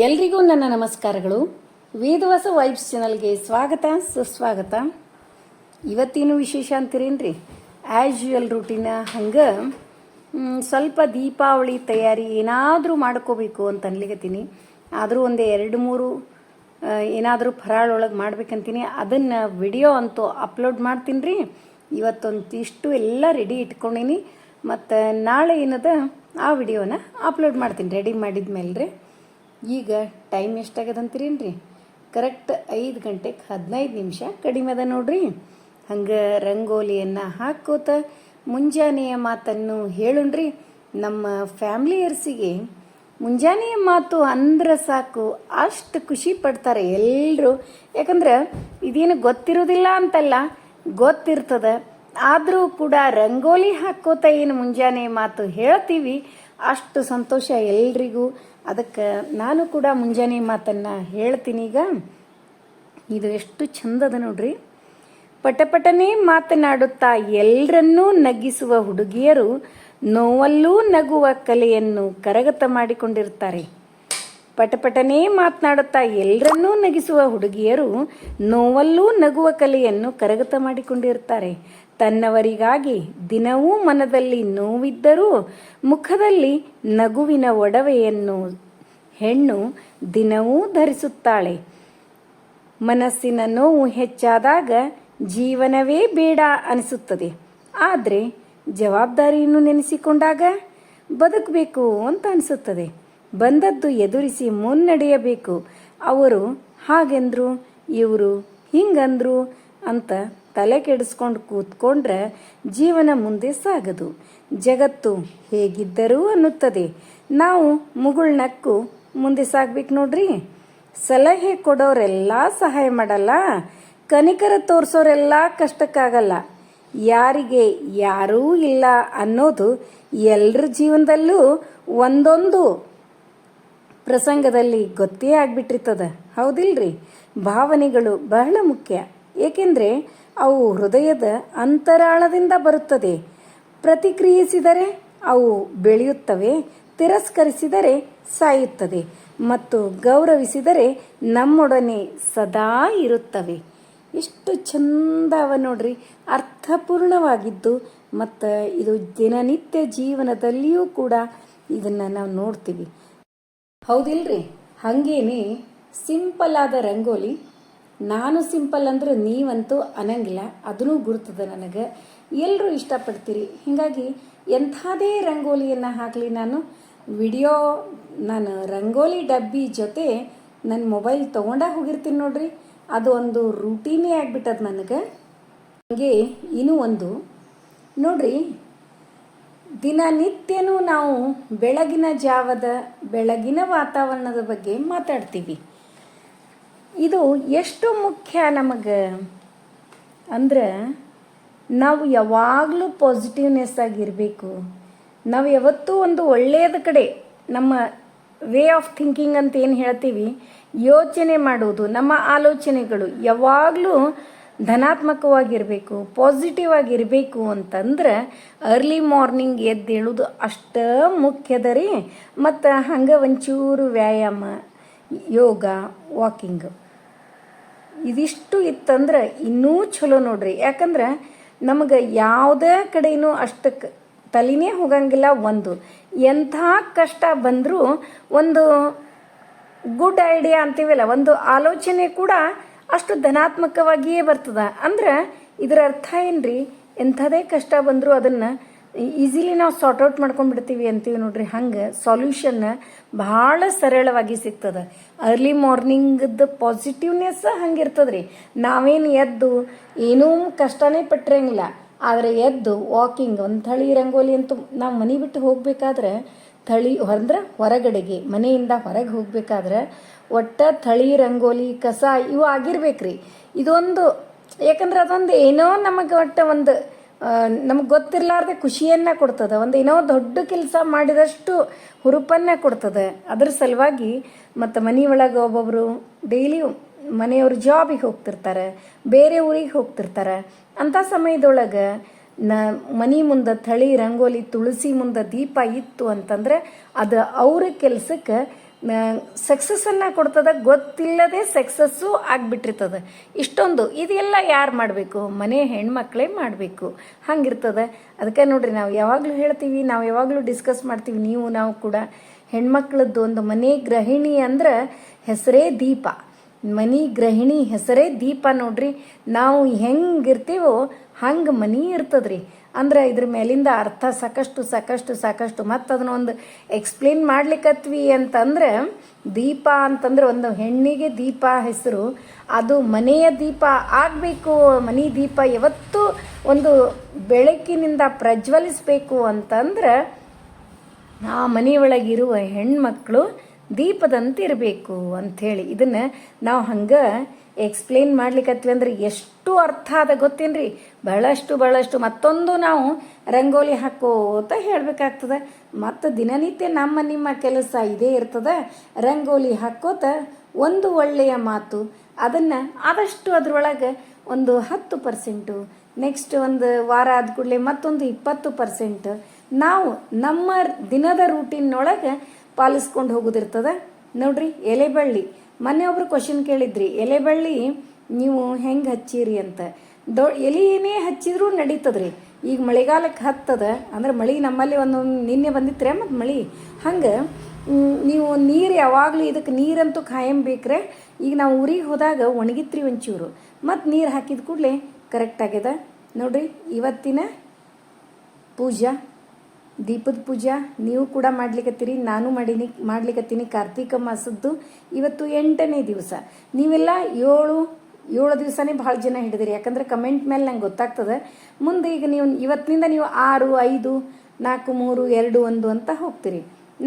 ಎಲ್ರಿಗೂ ನನ್ನ ನಮಸ್ಕಾರಗಳು. ವೇದವಾಸ ವೈಬ್ಸ್ ಚಾನಲ್ಗೆ ಸ್ವಾಗತ, ಸುಸ್ವಾಗತ. ಇವತ್ತೇನು ವಿಶೇಷ ಅಂತೀರೇನ್ರಿ? ಆ್ಯಸ್ ಯೂಶುವಲ್ ರೂಟೀನ ಹಂಗೆ ಸ್ವಲ್ಪ ದೀಪಾವಳಿ ತಯಾರಿ ಏನಾದರೂ ಮಾಡ್ಕೋಬೇಕು ಅಂತ ಅನ್ಲಿಕತ್ತೀನಿ. ಆದರೂ ಒಂದು ಎರಡು ಮೂರು ಏನಾದರೂ ಫರಾಳೊಳಗೆ ಮಾಡ್ಬೇಕಂತೀನಿ. ಅದನ್ನು ವಿಡಿಯೋ ಅಂತೂ ಅಪ್ಲೋಡ್ ಮಾಡ್ತೀನಿ ರೀ ಇವತ್ತೊಂದಿಷ್ಟು ಎಲ್ಲ ರೆಡಿ ಇಟ್ಕೊಂಡೀನಿ. ಮತ್ತು ನಾಳೆ ಏನದ ಆ ವಿಡಿಯೋನ ಅಪ್ಲೋಡ್ ಮಾಡ್ತೀನಿ. ರೆಡಿ ಮಾಡಿದ ಮೇಲೆ ರೀ ಈಗ ಟೈಮ್ ಎಷ್ಟಾಗದ ಅಂತೀರೇನ್ರಿ ಕರೆಕ್ಟ್ ಐದು ಗಂಟೆಗೆ ಹದಿನೈದು ನಿಮಿಷ ಕಡಿಮೆ ಅದ ನೋಡ್ರಿ. ಹಂಗೆ ರಂಗೋಲಿಯನ್ನು ಹಾಕೋತ ಮುಂಜಾನೆಯ ಮಾತನ್ನು ಹೇಳುಣ್ರಿ. ನಮ್ಮ ಫ್ಯಾಮ್ಲಿಯರ್ಸಿಗೆ ಮುಂಜಾನೆಯ ಮಾತು ಅಂದ್ರೆ ಸಾಕು, ಅಷ್ಟು ಖುಷಿ ಪಡ್ತಾರೆ ಎಲ್ಲರೂ ಯಾಕಂದ್ರೆ ಇದೇನು ಗೊತ್ತಿರೋದಿಲ್ಲ ಅಂತಲ್ಲ, ಗೊತ್ತಿರ್ತದೆ. ಆದರೂ ಕೂಡ ರಂಗೋಲಿ ಹಾಕೋತ ಏನು ಮುಂಜಾನೆ ಮಾತು ಹೇಳ್ತೀವಿ, ಅಷ್ಟು ಸಂತೋಷ ಎಲ್ರಿಗೂ. ಅದಕ್ಕೆ ನಾನು ಕೂಡ ಮುಂಜಾನೆ ಮಾತನ್ನು ಹೇಳ್ತೀನಿ ಈಗ. ಇದು ಎಷ್ಟು ಚಂದದ ನೋಡ್ರಿ. ಪಟಪಟನೆ ಮಾತನಾಡುತ್ತಾ ಎಲ್ಲರನ್ನೂ ನಗಿಸುವ ಹುಡುಗಿಯರು ನೋವಲ್ಲೂ ನಗುವ ಕಲೆಯನ್ನು ಕರಗತ ಮಾಡಿಕೊಂಡಿರ್ತಾರೆ. ಪಟಪಟನೆ ಮಾತನಾಡುತ್ತಾ ಎಲ್ಲರನ್ನೂ ನಗಿಸುವ ಹುಡುಗಿಯರು ನೋವಲ್ಲೂ ನಗುವ ಕಲೆಯನ್ನು ಕರಗತ ಮಾಡಿಕೊಂಡಿರ್ತಾರೆ. ತನ್ನವರಿಗಾಗಿ ದಿನವೂ ಮನದಲ್ಲಿ ನೋವಿದ್ದರೂ ಮುಖದಲ್ಲಿ ನಗುವಿನ ಒಡವೆಯನ್ನು ಹೆಣ್ಣು ದಿನವೂ ಧರಿಸುತ್ತಾಳೆ. ಮನಸ್ಸಿನ ನೋವು ಹೆಚ್ಚಾದಾಗ ಜೀವನವೇ ಬೇಡ ಅನಿಸುತ್ತದೆ. ಆದರೆ ಜವಾಬ್ದಾರಿಯನ್ನು ನೆನೆಸಿಕೊಂಡಾಗ ಬದುಕಬೇಕು ಅಂತ ಅನಿಸುತ್ತದೆ. ಬಂದದ್ದು ಎದುರಿಸಿ ಮುನ್ನಡೆಯಬೇಕು. ಅವರು ಹಾಗೆಂದ್ರು, ಇವರು ಹಿಂಗಂದ್ರು ಅಂತ ತಲೆ ಕೆಡಿಸ್ಕೊಂಡು ಕೂತ್ಕೊಂಡ್ರೆ ಜೀವನ ಮುಂದೆ ಸಾಗದು. ಜಗತ್ತು ಹೇಗಿದ್ದರೂ ಅನ್ನುತ್ತದೆ. ನಾವು ಮುಗುಳ್ನಕ್ಕು ಮುಂದೆ ಸಾಗ್ಬೇಕು ನೋಡ್ರಿ. ಸಲಹೆ ಕೊಡೋರೆಲ್ಲ ಸಹಾಯ ಮಾಡಲ್ಲ. ಕನಿಕರ ತೋರಿಸೋರೆಲ್ಲ ಕಷ್ಟಕ್ಕಾಗಲ್ಲ. ಯಾರಿಗೆ ಯಾರೂ ಇಲ್ಲ ಅನ್ನೋದು ಎಲ್ಲರ ಜೀವನದಲ್ಲೂ ಒಂದೊಂದು ಪ್ರಸಂಗದಲ್ಲಿ ಗೊತ್ತೇ ಆಗ್ಬಿಟ್ಟಿರ್ತದ. ಹೌದಿಲ್ರಿ? ಭಾವನೆಗಳು ಬಹಳ ಮುಖ್ಯ. ಏಕೆಂದರೆ ಅವು ಹೃದಯದ ಅಂತರಾಳದಿಂದ ಬರುತ್ತದೆ. ಪ್ರತಿಕ್ರಿಯಿಸಿದರೆ ಅವು ಬೆಳೆಯುತ್ತವೆ, ತಿರಸ್ಕರಿಸಿದರೆ ಸಾಯುತ್ತದೆ ಮತ್ತು ಗೌರವಿಸಿದರೆ ನಮ್ಮೊಡನೆ ಸದಾ ಇರುತ್ತವೆ. ಎಷ್ಟು ಚಂದ ಅವ ನೋಡ್ರಿ. ಅರ್ಥಪೂರ್ಣವಾಗಿದ್ದು ಮತ್ತು ಇದು ದಿನನಿತ್ಯ ಜೀವನದಲ್ಲಿಯೂ ಕೂಡ ಇದನ್ನು ನಾವು ನೋಡ್ತೀವಿ. ಹೌದಿಲ್ರಿ? ಹಾಗೇನೆ ಸಿಂಪಲ್ ಆದ ರಂಗೋಲಿ ನಾನು ಸಿಂಪಲ್ ಅಂದ್ರೆ ನೀವಂತೂ ಅನ್ನಂಗಿಲ್ಲ ಅದನ್ನೂ ಗುರುತದ ನನಗೆ. ಎಲ್ಲರೂ ಇಷ್ಟಪಡ್ತೀರಿ. ಹೀಗಾಗಿ ಎಂಥದೇ ರಂಗೋಲಿಯನ್ನು ಹಾಕಲಿ ನಾನು. ವಿಡಿಯೋ, ನಾನು ರಂಗೋಲಿ ಡಬ್ಬಿ ಜೊತೆ ನನ್ನ ಮೊಬೈಲ್ ತೊಗೊಂಡ ಹೋಗಿರ್ತೀನಿ ನೋಡ್ರಿ. ಅದು ಒಂದು ರೂಟೀನೇ ಆಗ್ಬಿಟ್ಟದ ನನಗೆ. ಹಾಗೆ ಇನ್ನೂ ಒಂದು. ನೋಡ್ರಿ, ದಿನನಿತ್ಯನೂ ನಾವು ಬೆಳಗಿನ ಜಾವದ, ಬೆಳಗಿನ ವಾತಾವರಣದ ಬಗ್ಗೆ ಮಾತಾಡ್ತೀವಿ. ಇದು ಎಷ್ಟು ಮುಖ್ಯ ನಮಗೆ? ಅಂದ್ರೆ ನಾವು ಯಾವಾಗಲೂ ಪಾಸಿಟಿವ್ನೆಸ್ ಆಗಿರಬೇಕು ನಾವು ಯಾವತ್ತೂ ಒಂದು ಒಳ್ಳೆಯದ ಕಡೆ ನಮ್ಮ ವೇ ಆಫ್ ಥಿಂಕಿಂಗ್ ಅಂತ ಏನು ಹೇಳ್ತೀವಿ? ಯೋಚನೆ ಮಾಡುವುದು, ನಮ್ಮ ಆಲೋಚನೆಗಳು ಯಾವಾಗಲೂ ಧನಾತ್ಮಕವಾಗಿರಬೇಕು ಪಾಸಿಟಿವ್ ಆಗಿರಬೇಕು ಅಂತಂದ್ರೆ ಅರ್ಲಿ ಮಾರ್ನಿಂಗ್ ಎದ್ದೇಳೋದು ಅಷ್ಟ ಮುಖ್ಯದ ರೀ. ಮತ್ತು ಹಂಗೆ ಒಂಚೂರು ವ್ಯಾಯಾಮ, ಯೋಗ ವಾಕಿಂಗ್ ಇದಿಷ್ಟು ಇತ್ತಂದ್ರೆ ಇನ್ನೂ ಚಲೋ ನೋಡ್ರಿ. ಯಾಕಂದ್ರೆ ನಮಗೆ ಯಾವುದೇ ಕಡೆಯೂ ಅಷ್ಟಕ್ಕೆ ತಲೆನೇ ಹೋಗಂಗಿಲ್ಲ ಒಂದು. ಎಂಥ ಕಷ್ಟ ಬಂದರೂ ಒಂದು ಗುಡ್ ಐಡಿಯಾ ಅಂತೀವಲ್ಲ, ಒಂದು ಆಲೋಚನೆ ಕೂಡ ಅಷ್ಟು ಧನಾತ್ಮಕವಾಗಿಯೇ ಬರ್ತದ. ಅಂದ್ರೆ ಇದರ ಅರ್ಥ ಏನ್ರಿ? ಎಂಥದೇ ಕಷ್ಟ ಬಂದರೂ ಅದನ್ನು ಈಸಿಲಿ ನಾವು ಸಾರ್ಟ್ ಔಟ್ ಮಾಡ್ಕೊಂಡ್ಬಿಡ್ತೀವಿ ಅಂತೀವಿ ನೋಡ್ರಿ. ಹಂಗೆ ಸೊಲ್ಯೂಷನ್ ಭಾಳ ಸರಳವಾಗಿ ಸಿಗ್ತದೆ. ಅರ್ಲಿ ಮಾರ್ನಿಂಗದ ಪಾಸಿಟಿವ್ನೆಸ್ ಹಂಗಿರ್ತದ್ರಿ. ನಾವೇನು ಎದ್ದು ಏನೂ ಕಷ್ಟನೇ ಪಟ್ಟಿರಂಗಿಲ್ಲ ಆದರೆ ಎದ್ದು ವಾಕಿಂಗ್ ಒಂದು ಥಳಿ ರಂಗೋಲಿ ಅಂತೂ ನಾವು ಮನೆ ಬಿಟ್ಟು ಹೋಗಬೇಕಾದ್ರೆ ಥಳಿ ಅಂದ್ರೆ ಹೊರಗಡೆಗೆ, ಮನೆಯಿಂದ ಹೊರಗೆ ಹೋಗಬೇಕಾದ್ರೆ ಒಟ್ಟ ಥಳಿ ರಂಗೋಲಿ, ಕಸ ಇವು ಆಗಿರ್ಬೇಕ್ರಿ. ಇದೊಂದು, ಯಾಕಂದ್ರೆ ಅದೊಂದು ಏನೋ ನಮಗೆ ಒಟ್ಟ ಒಂದು ನಮಗೆ ಗೊತ್ತಿರಲಾರ್ದೆ ಖುಷಿಯನ್ನು ಕೊಡ್ತದೆ. ಒಂದು ಏನೋ ದೊಡ್ಡ ಕೆಲಸ ಮಾಡಿದಷ್ಟು ಹುರುಪನ್ನ ಕೊಡ್ತದೆ. ಅದ್ರ ಸಲುವಾಗಿ ಮತ್ತು ಒಳಗೆ ಒಬ್ಬೊಬ್ಬರು ಡೈಲಿ ಮನೆಯವ್ರ ಜಾಬಿಗೆ ಹೋಗ್ತಿರ್ತಾರೆ, ಬೇರೆ ಊರಿಗೆ ಹೋಗ್ತಿರ್ತಾರೆ. ಅಂಥ ಸಮಯದೊಳಗೆ ನ ಮನೆ ಮುಂದೆ ಥಳಿ, ರಂಗೋಲಿ, ತುಳಸಿ ಮುಂದೆ ದೀಪ ಇತ್ತು ಅಂತಂದ್ರೆ ಅದು ಅವ್ರ ಕೆಲಸಕ್ಕೆ ಸಕ್ಸಸ್ಸನ್ನು ಕೊಡ್ತದ, ಗೊತ್ತಿಲ್ಲದೆ ಸಕ್ಸಸ್ಸು ಆಗಿಬಿಟ್ಟಿರ್ತದ. ಇಷ್ಟೊಂದು, ಇದೆಲ್ಲ ಯಾರು ಮಾಡಬೇಕು? ಮನೆ ಹೆಣ್ಮಕ್ಳೇ ಮಾಡಬೇಕು. ಹಂಗಿರ್ತದೆ. ಅದಕ್ಕೆ ನೋಡ್ರಿ, ನಾವು ಯಾವಾಗಲೂ ಹೇಳ್ತೀವಿ, ನಾವು ಯಾವಾಗಲೂ ಡಿಸ್ಕಸ್ ಮಾಡ್ತೀವಿ, ನೀವು, ನಾವು ಕೂಡ. ಹೆಣ್ಮಕ್ಳದ್ದು ಒಂದು ಮನೆ ಗೃಹಿಣಿ ಅಂದ್ರೆ ಹೆಸರೇ ದೀಪ. ಮನಿ ಗೃಹಿಣಿ ಹೆಸರೇ ದೀಪ ನೋಡ್ರಿ. ನಾವು ಹೆಂಗಿರ್ತೀವೋ ಹಂಗೆ ಮನಿ ಇರ್ತದ್ರಿ. ಅಂದ್ರೆ ಇದ್ರ ಮೇಲಿಂದ ಅರ್ಥ ಸಾಕಷ್ಟು ಸಾಕಷ್ಟು ಸಾಕಷ್ಟು. ಮತ್ತು ಅದನ್ನ ಒಂದು ಎಕ್ಸ್ಪ್ಲೇನ್ ಮಾಡ್ಲಿಕ್ಕತ್ವಿ ಅಂತಂದ್ರೆ, ದೀಪ ಅಂತಂದ್ರೆ ಒಂದು ಹೆಣ್ಣಿಗೆ ದೀಪ ಹೆಸರು. ಅದು ಮನೆಯ ದೀಪ ಆಗಬೇಕು. ಮನೆ ದೀಪ ಯಾವತ್ತೂ ಒಂದು ಬೆಳಕಿನಿಂದ ಪ್ರಜ್ವಲಿಸಬೇಕು ಅಂತಂದ್ರೆ, ಆ ಮನೆಯೊಳಗಿರುವ ಹೆಣ್ಮಕ್ಳು ದೀಪದಂತಿರಬೇಕು ಅಂಥೇಳಿ. ಇದನ್ನು ನಾವು ಹಂಗೆ ಎಕ್ಸ್ಪ್ಲೇನ್ ಮಾಡ್ಲಿಕ್ಕತ್ವಿ ಅಂದ್ರೆ ಎಷ್ಟು ಅರ್ಥ ಆದ ಗೊತ್ತೇನ್ರಿ? ಬಹಳಷ್ಟು ಬಹಳಷ್ಟು ಮತ್ತೊಂದು ನಾವು ರಂಗೋಲಿ ಹಾಕೋತ ಹೇಳಬೇಕಾಗ್ತದೆ. ಮತ್ತು ದಿನನಿತ್ಯ ನಮ್ಮ ನಿಮ್ಮ ಕೆಲಸ ಇದೇ ಇರ್ತದೆ. ರಂಗೋಲಿ ಹಾಕೋತ ಒಂದು ಒಳ್ಳೆಯ ಮಾತು, ಅದನ್ನು ಆದಷ್ಟು ಅದರೊಳಗೆ ಒಂದು ಹತ್ತು ಪರ್ಸೆಂಟು ನೆಕ್ಸ್ಟ್ ಒಂದು ವಾರ ಆದ ಕೂಡಲೇ ಮತ್ತೊಂದು ಇಪ್ಪತ್ತು ಪರ್ಸೆಂಟ್ ನಾವು ನಮ್ಮ ದಿನದ ರೂಟೀನ್ನೊಳಗೆ ಪಾಲಿಸ್ಕೊಂಡು ಹೋಗೋದಿರ್ತದೆ. ನೋಡ್ರಿ ಎಲೆ ಬಳ್ಳಿ ಮೊನ್ನೆ ಒಬ್ರು ಕ್ವಶನ್ ಕೇಳಿದ್ರಿ ಎಲೆ ಬಳ್ಳಿ ನೀವು ಹೆಂಗೆ ಹಚ್ಚಿರಿ ಅಂತ. ದೊ ಎಲೆನೇ ಹಚ್ಚಿದ್ರೂ ನಡೀತದ್ರಿ. ಈಗ ಮಳೆಗಾಲಕ್ಕೆ ಹತ್ತದ, ಅಂದ್ರೆ ಮಳೆ ನಮ್ಮಲ್ಲಿ ಒಂದು ನಿನ್ನೆ ಬಂದಿತ್ರೆ ಮತ್ತು ಮಳೆ? ಹಂಗೆ ನೀವು ನೀರು ಯಾವಾಗಲೂ ಇದಕ್ಕೆ ನೀರಂತೂ ಖಾಯಂ ಬೇಕ್ರೆ. ಈಗ ನಾವು ಊರಿಗೆ ಹೋದಾಗ ಒಣಗಿತ್ರಿ ಒಂಚೂರು. ಮತ್ತು ನೀರು ಹಾಕಿದ ಕೂಡಲೇ ಕರೆಕ್ಟ್ ಆಗ್ಯದ. ನೋಡ್ರಿ, ಇವತ್ತಿನ ಪೂಜಾ. ದೀಪದ ಪೂಜಾ, ನೀವು ಕೂಡ ಮಾಡ್ಲಿಕ್ಕತ್ತೀರಿ ನಾನು ಮಾಡಿನಿ ಮಾಡ್ಲಿಕ್ಕತ್ತೀನಿ ಕಾರ್ತೀಕ ಮಾಸದ್ದು ಇವತ್ತು ಎಂಟನೇ ದಿವಸ. ನೀವೆಲ್ಲ ಏಳು ಏಳು ದಿವಸನೇ ಭಾಳ ಜನ ಹಿಡಿದಿರಿ, ಯಾಕಂದ್ರೆ ಕಮೆಂಟ್ ಮೇಲೆ ನಂಗೆ ಗೊತ್ತಾಗ್ತದೆ. ಮುಂದೆ ಈಗ ನೀವು, ಇವತ್ತಿನಿಂದ ನೀವು ಆರು, ಐದು, ನಾಲ್ಕು, ಮೂರು, ಎರಡು, ಒಂದು ಅಂತ ಹೋಗ್ತೀರಿ.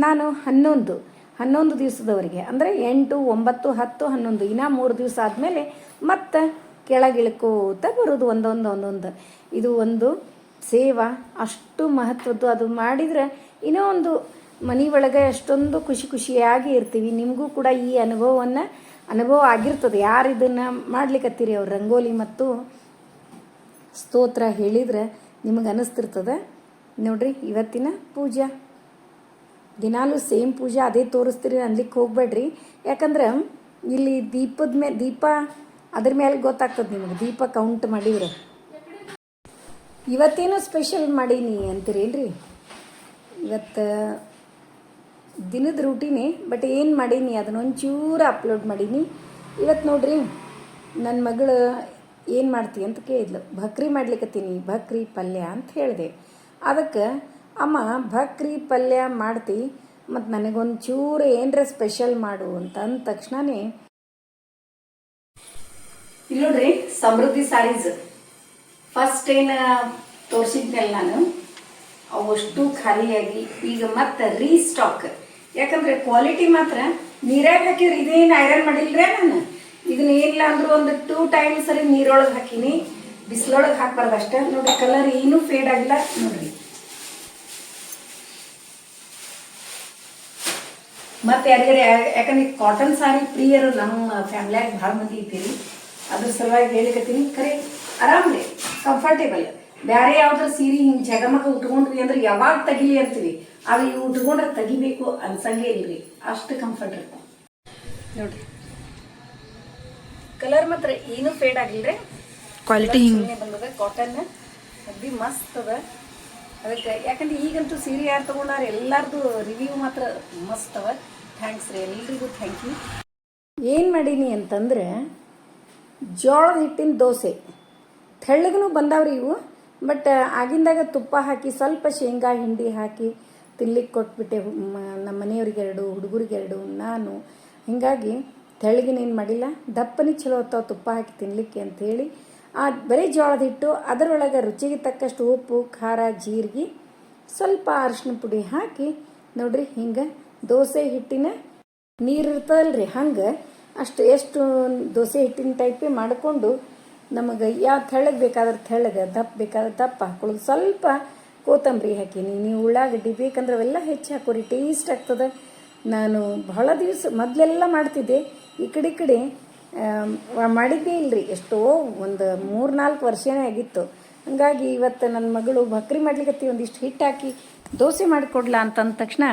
ನಾನು ಹನ್ನೊಂದು ಹನ್ನೊಂದು ದಿವಸದವರೆಗೆ, ಅಂದರೆ ಎಂಟು, ಒಂಬತ್ತು, ಹತ್ತು, ಹನ್ನೊಂದು, ಇನ್ನ ಮೂರು ದಿವಸ ಆದಮೇಲೆ ಮತ್ತೆ ಕೆಳಗಿಳ್ಕೋತ ಬರೋದು ಒಂದೊಂದು ಒಂದೊಂದು. ಇದು ಒಂದು ಸೇವಾ ಅಷ್ಟು ಮಹತ್ವದ್ದು. ಅದು ಮಾಡಿದ್ರೆ ಇನ್ನೂ ಒಂದು ಮನೆ ಒಳಗೆ ಅಷ್ಟೊಂದು ಖುಷಿ ಖುಷಿಯಾಗಿ ಇರ್ತೀವಿ. ನಿಮಗೂ ಕೂಡ ಈ ಅನುಭವವನ್ನು ಅನುಭವ ಆಗಿರ್ತದೆ. ಯಾರು ಇದನ್ನು ಮಾಡ್ಲಿಕ್ಕತ್ತೀರಿ ಅವ್ರು? ರಂಗೋಲಿ ಮತ್ತು ಸ್ತೋತ್ರ ಹೇಳಿದ್ರೆ ನಿಮಗೆ ಅನ್ನಿಸ್ತಿರ್ತದೆ ನೋಡ್ರಿ, ಇವತ್ತಿನ ಪೂಜಾ. ದಿನಾಲು ಸೇಮ್ ಪೂಜೆ ಅದೇ ತೋರಿಸ್ತೀರಿ ಅನ್ಲಿಕ್ಕೆ ಹೋಗ್ಬೇಡ್ರಿ. ಯಾಕಂದ್ರೆ ಇಲ್ಲಿ ದೀಪದ ಮೇಲೆ ದೀಪ ಅದ್ರ ಮೇಲೆ ಗೊತ್ತಾಗ್ತದೆ ನಿಮಗೆ. ದೀಪ ಕೌಂಟ್ ಮಾಡಿದ್ರೆ. ಇವತ್ತೇನೋ ಸ್ಪೆಷಲ್ ಮಾಡೀನಿ ಅಂತೀರೇನ್ರಿ? ಇವತ್ತು ದಿನದ ರೂಟೀನಿ ಬಟ್ ಏನು ಮಾಡೀನಿ, ಅದನ್ನ ಒಂಚೂರು ಅಪ್ಲೋಡ್ ಮಾಡೀನಿ. ಇವತ್ತು ನೋಡ್ರಿ ನನ್ನ ಮಗಳು ಏನು ಮಾಡ್ತಿ ಅಂತ ಕೇಳಿದ್ಲು. ಭಕ್ರಿ ಮಾಡ್ಲಿಕ್ಕತ್ತೀನಿ ಭಕ್ರಿ ಪಲ್ಯ ಅಂತ ಹೇಳಿದೆ. ಅದಕ್ಕೆ ಅಮ್ಮ, ಭಕ್ರಿ ಪಲ್ಯ ಮಾಡ್ತಿ, ಮತ್ತು ನನಗೊಂಚೂರು ಏನರ ಸ್ಪೆಷಲ್ ಮಾಡು ಅಂತ ಅಂದ ತಕ್ಷಣನೇ ಇಲ್ಲಿ ನೋಡ್ರಿ, ಸಮೃದ್ಧಿ ಸಾರೀಸ್ ಫಸ್ಟ್ ಏನು ತೋರಿಸಿದ್ನಲ್ಲ ನಾನು. ಅವಷ್ಟು ಖಾಲಿಯಾಗಿ ಈಗ ಮತ್ತೆ ರೀಸ್ಟಾಕ್ ಯಾಕಂದ್ರೆ ಕ್ವಾಲಿಟಿ ಮಾತ್ರ. ನೀರಾಗ ಹಾಕಿದ್ರೆ ಇದೇನು ಐರನ್ ಮಾಡಿಲ್ರೇ ನಾನು? ಇದನ್ನ ಏನಿಲ್ಲ ಅಂದ್ರೂ ಒಂದು ಟೂ ಟೈಮ್ ಸರಿ ನೀರೊಳಗೆ ಹಾಕಿನಿ. ಬಿಸಿಲೊಳಗೆ ಹಾಕ್ಬಾರ್ದು ಅಷ್ಟೇ. ನೋಡಿ ಕಲರ್ ಏನೂ ಫೇಡ್ ಆಗಿಲ್ಲ. ನೋಡ್ರಿ ಮತ್ತೆ ಯಾರಿಗಾರ ಯಾಕಂದ್ರೆ ಕಾಟನ್ ಸಾರಿ ಪ್ರಿಯರು ನಮ್ಮ ಫ್ಯಾಮಿಲಿಯಾಗ ಭಾಳ ಮಂದಿ ಇದ್ದೀರಿ. ಅದ್ರ ಸಲುವಾಗಿ ಹೇಳಿಕತ್ತೀನಿ. ಖರೆ ಆರಾಮ್ರಿ ಕಂಫರ್ಟೇಬಲ್ ಬೇರೆ ಯಾವ್ದಾರ ಸೀರೆ ಹಿಂಗ್ ಜಗಮಗ ಉಟ್ಕೊಂಡ್ರಿ ಅಂದ್ರೆ ಯಾವಾಗ ತೆಗಿಲಿ ಅಂತೀವಿ. ಅದು ಇವು ಉಟ್ಕೊಂಡ್ರೆ ತೆಗಿಬೇಕು ಅನ್ಸಂಗೇ ಇಲ್ರಿ ಅಷ್ಟು ಕಂಫರ್ಟ್ ಇರ್ತಾವ ನೋಡ್ರಿ. ಕಲರ್ ಮಾತ್ರ ಏನು ಫೇಡ್ ಆಗಿಲ್ರಿ? ಕ್ವಾಲಿಟಿ ಹಿಂಗ್. ಬಂದದ ಕಾಟನ್ ಅಗ್ದಿ ಮಸ್ತ್ ಅದ. ಅದಕ್ಕೆ ಯಾಕಂದ್ರೆ ಈಗಂತೂ ಸೀರೆ ಯಾರು ತಗೊಂಡಾರ ಎಲ್ಲಾರ್ದು ರಿವ್ಯೂ ಮಾತ್ರ ಮಸ್ತ್ ಅವ. ಥ್ಯಾಂಕ್ಸ್ ರೀ ಎಲ್ರಿಗೂ ಥ್ಯಾಂಕ್ ಯು ಏನು ಮಾಡೀನಿ ಅಂತಂದ್ರೆ ಜೋಳದ ಹಿಟ್ಟಿನ ದೋಸೆ. ತೆಳ್ಳಗೂ ಬಂದಾವ್ರಿ ಇವು. ಬಟ್ ಆಗಿಂದಾಗ ತುಪ್ಪ ಹಾಕಿ, ಸ್ವಲ್ಪ ಶೇಂಗಾ ಹಿಂಡಿ ಹಾಕಿ ತಿನ್ಲಿಕ್ಕೆ ಕೊಟ್ಬಿಟ್ಟೆ. ನಮ್ಮ ಮನೆಯವ್ರಿಗೆ ಎರಡು ಹುಡುಗರಿಗೆ ಎರಡು ನಾನು. ಹೀಗಾಗಿ ತೆಳ್ಳಗಿನ ಏನು ಮಾಡಿಲ್ಲ. ದಪ್ಪನಿ ಚಲೋ ಹೊತ್ತಾವ ತುಪ್ಪ ಹಾಕಿ ತಿನ್ನಲಿಕ್ಕೆ ಅಂಥೇಳಿ ಆ, ಬರೀ ಜೋಳದ ಹಿಟ್ಟು, ಅದರೊಳಗೆ ರುಚಿಗೆ ತಕ್ಕಷ್ಟು ಉಪ್ಪು, ಖಾರ, ಜೀರಿಗೆ, ಸ್ವಲ್ಪ ಅರಿಶಿನ ಪುಡಿ ಹಾಕಿ, ನೋಡ್ರಿ ಹಿಂಗೆ ದೋಸೆ ಹಿಟ್ಟಿನ ನೀರು ಇರ್ತದಲ್ರಿ ಹಂಗೆ ಅಷ್ಟು, ಎಷ್ಟು ದೋಸೆ ಹಿಟ್ಟಿನ ಟೈಪೇ ಮಾಡಿಕೊಂಡು ನಮಗೆ ಯಾವ ತೆಳ್ಳಗೆ ಬೇಕಾದ್ರೆ ತೆಳ್ಳಗೆ ದಪ್ಪ ಬೇಕಾದ್ರೆ ದಪ್ಪ ಹಾಕೊಳ್ಳೋದು ಸ್ವಲ್ಪ ಕೊತ್ತಂಬರಿ ಹಾಕೀನಿ ನೀವು ಉಳ್ಳಾಗಡ್ಡಿ ಬೇಕಂದ್ರೆ ಅವೆಲ್ಲ ಹೆಚ್ಚು ಹಾಕೋರಿ, ಟೇಸ್ಟ್ ಆಗ್ತದೆ. ನಾನು ಬಹಳ ದಿವಸ ಮೊದಲೆಲ್ಲ ಮಾಡ್ತಿದ್ದೆ. ಈ ಕಡೆ ಈ ಕಡೆ ಮಾಡಿದ್ದೇ ಇಲ್ರಿ. ಎಷ್ಟೋ ಒಂದು ಮೂರು ನಾಲ್ಕು ವರ್ಷನೇ ಆಗಿತ್ತು. ಹಂಗಾಗಿ ಇವತ್ತು ನನ್ನ ಮಗಳು ಬಕ್ರಿ ಮಾಡ್ಲಿಕ್ಕೆ ಒಂದಿಷ್ಟು ಹಿಟ್ಟು ಹಾಕಿ ದೋಸೆ ಮಾಡಿಕೊಡ್ಲಾ ಅಂತಂದ ತಕ್ಷಣ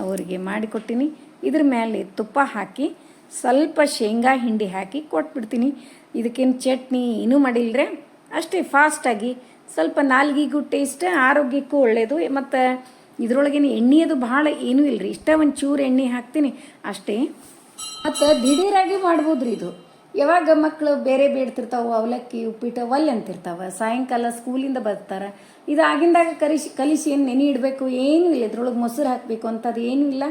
ಅವರಿಗೆ ಮಾಡಿಕೊಟ್ಟಿನಿ. ಇದ್ರ ಮೇಲೆ ತುಪ್ಪ ಹಾಕಿ ಸ್ವಲ್ಪ ಶೇಂಗಾ ಹಿಂಡಿ ಹಾಕಿ ಕೊಟ್ಬಿಡ್ತೀನಿ. ಇದಕ್ಕೇನು ಚಟ್ನಿ ಏನೂ ಮಾಡಿಲ್ಲರೆ ಅಷ್ಟೇ ಫಾಸ್ಟಾಗಿ ಸ್ವಲ್ಪ ನಾಲ್ಗಿಗೂ ಟೇಸ್ಟ್ ಆರೋಗ್ಯಕ್ಕೂ ಒಳ್ಳೆಯದು ಮತ್ತು ಇದ್ರೊಳಗೇನು ಎಣ್ಣೆ ಅದು ಭಾಳ ಏನೂ ಇಲ್ಲ ರೀ ಇಷ್ಟ ಒಂದು ಚೂರು ಎಣ್ಣೆ ಹಾಕ್ತೀನಿ. ಅಷ್ಟೇ. ಮತ್ತು ದಿಢೀರಾಗಿ ಮಾಡ್ಬೋದು ರೀ ಇದು. ಯಾವಾಗ ಮಕ್ಕಳು ಬೇರೆ ಬೇಡ್ತಿರ್ತಾವೆ, ಅವಲಕ್ಕಿ, ಉಪ್ಪಿಟ್ಟು ಒಲ್ಲೆ ಅಂತಿರ್ತಾವೆ. ಸಾಯಂಕಾಲ ಸ್ಕೂಲಿಂದ ಬರ್ತಾರೆ. ಇದು ಆಗಿಂದಾಗ ಕಲಿಸಿ ಕಲಿಸಿ ಏನು ನೆನೆ ಇಡಬೇಕು? ಏನೂ ಇಲ್ಲ. ಇದ್ರೊಳಗೆ ಮೊಸರು ಹಾಕಬೇಕು ಅಂಥದ್ದು ಏನೂ ಇಲ್ಲ.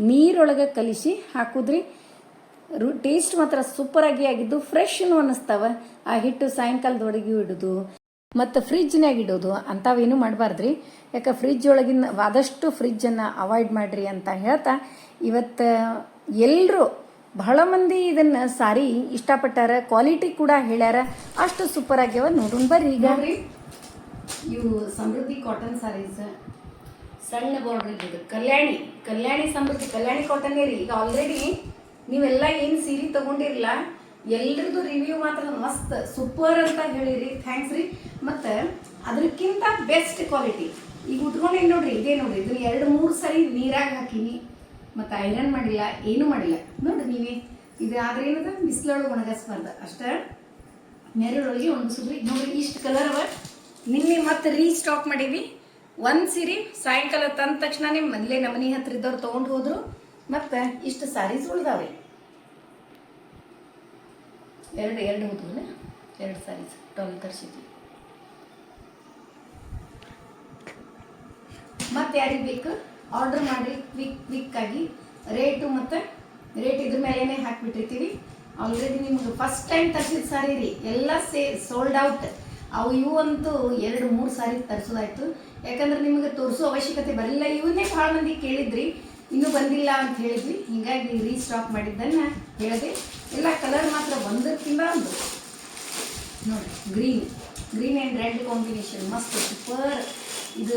ನೀರೊಳಗೆ ಕಲಿಸಿ ಹಾಕುದ್ರಿ. ರು ಟೇಸ್ಟ್ ಮಾತ್ರ ಸೂಪರಾಗಿ ಆಗಿದ್ದು ಫ್ರೆಶ್ನು ಅನ್ನಿಸ್ತಾವ. ಆ ಹಿಟ್ಟು ಸಾಯಂಕಾಲದೊಳಗೆ ಇಡೋದು, ಮತ್ತು ಫ್ರಿಜ್ನಾಗ ಇಡೋದು, ಅಂಥವೇನು ಮಾಡಬಾರ್ದ್ರಿ. ಯಾಕೆ ಫ್ರಿಜ್ ಒಳಗಿನ ಆದಷ್ಟು ಫ್ರಿಜ್ಜನ್ನು ಅವಾಯ್ಡ್ ಮಾಡಿರಿ ಅಂತ ಹೇಳ್ತಾ, ಇವತ್ತು ಎಲ್ಲರೂ ಬಹಳ ಮಂದಿ ಇದನ್ನು ಸಾರಿ ಇಷ್ಟಪಟ್ಟಾರ ಕ್ವಾಲಿಟಿ ಕೂಡ ಹೇಳ್ಯಾರ. ಅಷ್ಟು ಸೂಪರ್ ಆಗ್ಯಾವ ನೋಡೋಣ ಬರ್ರಿ ಈಗ. ಇವು ಸಮೃದ್ಧಿ ಕಾಟನ್ ಸಾರೀಸ್ ಸಣ್ಣ ಬಾರ್ಡರ್ ಇದು ಕಲ್ಯಾಣಿ ಕಲ್ಯಾಣಿ ಸಮೃದ್ಧಿ, ಕಲ್ಯಾಣಿ ಕಾಟನ್ ರೀ, ಈಗ ಆಲ್ರೆಡಿ ನೀವೆಲ್ಲ ಏನು ಸೀರೆ ತಗೊಂಡಿರಲ್ಲ ಎಲ್ರದ್ದು ರಿವ್ಯೂ ಮಾತ್ರ ಮಸ್ತ್ ಸೂಪರ್ ಅಂತ ಹೇಳಿರಿ. ಥ್ಯಾಂಕ್ಸ್ ರೀ. ಮತ್ತು ಅದಕ್ಕಿಂತ ಬೆಸ್ಟ್ ಕ್ವಾಲಿಟಿ ಈಗ ಉಟ್ಕೊಂಡೇನು ನೋಡ್ರಿ? ಇದೇ ನೋಡ್ರಿ ಇದು ಎರಡು ಮೂರು ಸರಿ ನೀರಾಗಿ ಹಾಕೀನಿ. ಮತ್ತು ಐರನ್ ಮಾಡಿಲ್ಲ, ಏನೂ ಮಾಡಿಲ್ಲ. ನೋಡ್ರಿ ನೀವೇ. ಇದು ಆದ್ರೆ ಏನದ? ಬಿಸಿಲೊಳಗೆ ಒಣಗಿಸ್ಬಾರ್ದು ಅಷ್ಟೇ ನೆರಳೊಳಗೆ ಒಣಗಿಸಿದ್ರಿ. ನೋಡ್ರಿ, ಇಷ್ಟು ಕಲರ್ ಅವ. ನಿನ್ನೆ ಮತ್ತೆ ರೀಸ್ಟಾಕ್ ಮಾಡೀವಿ. ಒಂದು ಸೀರೆ ಸಾಯಂಕಾಲ ತಂದ ತಕ್ಷಣನೇ ಮೊದಲೇ ನಮ್ಮ ಮನೆ ಹತ್ರ ಇದ್ದವ್ರು ತೊಗೊಂಡು ಹೋದ್ರು. ಮತ್ತು ಇಷ್ಟು ಸ್ಯಾರೀಸ್ ಉಳ್ದಾವೆ. ಎರಡು ಎರಡು ಹೋದ್ವು ಎರಡು ಸ್ಯಾರೀಸ್ ಟೋಲ್ ತರಿಸಿದ್ವಿ. ಮತ್ತೆ ಯಾರಿಗೆ ಬೇಕು? ಆರ್ಡರ್ ಮಾಡಿ ಕ್ವಿಕ್ ಆಗಿ ರೇಟು ಮತ್ತು ರೇಟ್ ಇದ್ರ ಮೇಲೇನೆ ಹಾಕಿಬಿಟ್ಟಿರ್ತೀವಿ. ಆಲ್ರೆಡಿ ನಿಮ್ಗೆ ಫಸ್ಟ್ ಟೈಮ್ ತರಿಸಿದ ಸಾರಿ ರೀ. ಎಲ್ಲ ಸೇ ಸೋಲ್ಡ್ ಔಟ್ ಅವು ಇವು ಅಂತೂ ಎರಡು, ಮೂರು ಸಾರಿ ತರಿಸೋದಾಯ್ತು. ಯಾಕಂದ್ರೆ ನಿಮಗೆ ತೋರಿಸೋ ಅವಶ್ಯಕತೆ ಬರಲಿಲ್ಲ. ಇವನ್ನೇ ಭಾಳ ಮಂದಿ ಕೇಳಿದ್ರಿ. ಇನ್ನೂ ಬಂದಿಲ್ಲ ಅಂತ ಹೇಳಿದ್ವಿ. ಹೀಗಾಗಿ ರೀಸ್ಟಾಕ್ ಮಾಡಿದ್ದನ್ನು ಹೇಳಿದೆ ಎಲ್ಲ ಕಲರ್ ಮಾತ್ರ ಒಂದಕ್ಕಿಂತ ಒಂದು. ನೋಡಿ green green and red combination ಮಸ್ತ್ ಸೂಪರ್ ಇದು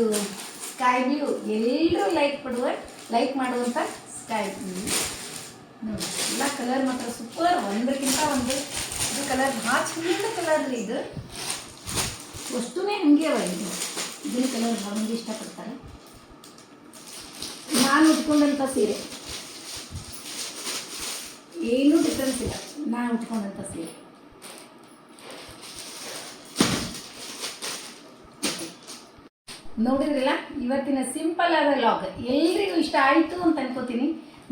ಸ್ಕೈ ಬ್ಲೂ ಎಲ್ಲರೂ ಲೈಕ್ ಪಡುವ ಲೈಕ್ ಮಾಡುವಂಥ ಸ್ಕೈ ಬ್ಲೂ ನೋಡಿ, ಎಲ್ಲ ಕಲರ್ ಮಾತ್ರ ಸೂಪರ್ ಒಂದಕ್ಕಿಂತ ಒಂದು. ಇದು ಕಲರ್ ಭಾಳ ಚಂದ ಕಲರ್ ರೀ ಇದು. ವಸ್ತುನೇ ಹಂಗೆ ಅವ ಇದು. ಇದನ್ನ ಕಲರ್ ಭಾಳ ಮಂದಿ ಇಷ್ಟಪಡ್ತಾರೆ. ನಾನು ಉಟ್ಕೊಂಡಂಥ ಸೀರೆ. ಏನೂ ಡಿಫ್ರೆನ್ಸ್ ಇಲ್ಲ. ನಾನು ಉಟ್ಕೊಂಡಂಥ ಸೀರೆ. ನೋಡಿದ್ರಲ್ಲ, ಇವತ್ತಿನ ಸಿಂಪಲ್ ಆದ ಲಾಗ್ ಎಲ್ರಿಗೂ ಇಷ್ಟ ಆಯಿತು ಅಂತ ಅನ್ಕೋತೀನಿ.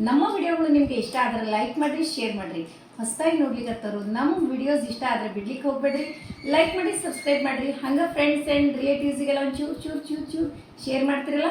ನಮ್ಮ ವಿಡಿಯೋಗಳು ನಿಮಗೆ ಇಷ್ಟ ಆದ್ರೆ ಲೈಕ್ ಮಾಡಿರಿ ಶೇರ್ ಮಾಡಿರಿ. ಹೊಸದಾಗಿ ನೋಡ್ಲಿಕ್ಕತ್ತರು ನಮ್ಮ ವಿಡಿಯೋಸ್ ಇಷ್ಟ ಆದರೆ ಬಿಡ್ಲಿಕ್ಕೆ ಹೋಗ್ಬೇಡ್ರಿ. ಲೈಕ್ ಮಾಡಿ ಸಬ್ಸ್ಕ್ರೈಬ್ ಮಾಡಿರಿ. ಹಂಗೆ ಫ್ರೆಂಡ್ಸ್ ಆ್ಯಂಡ್ ರಿಲೇಟಿವ್ಸಿಗೆಲ್ಲ ಒಂದು ಚೂರು ಚೂರು ಚೂರು ಚೂರು ಶೇರ್ ಮಾಡ್ತಿರಲ್ಲ?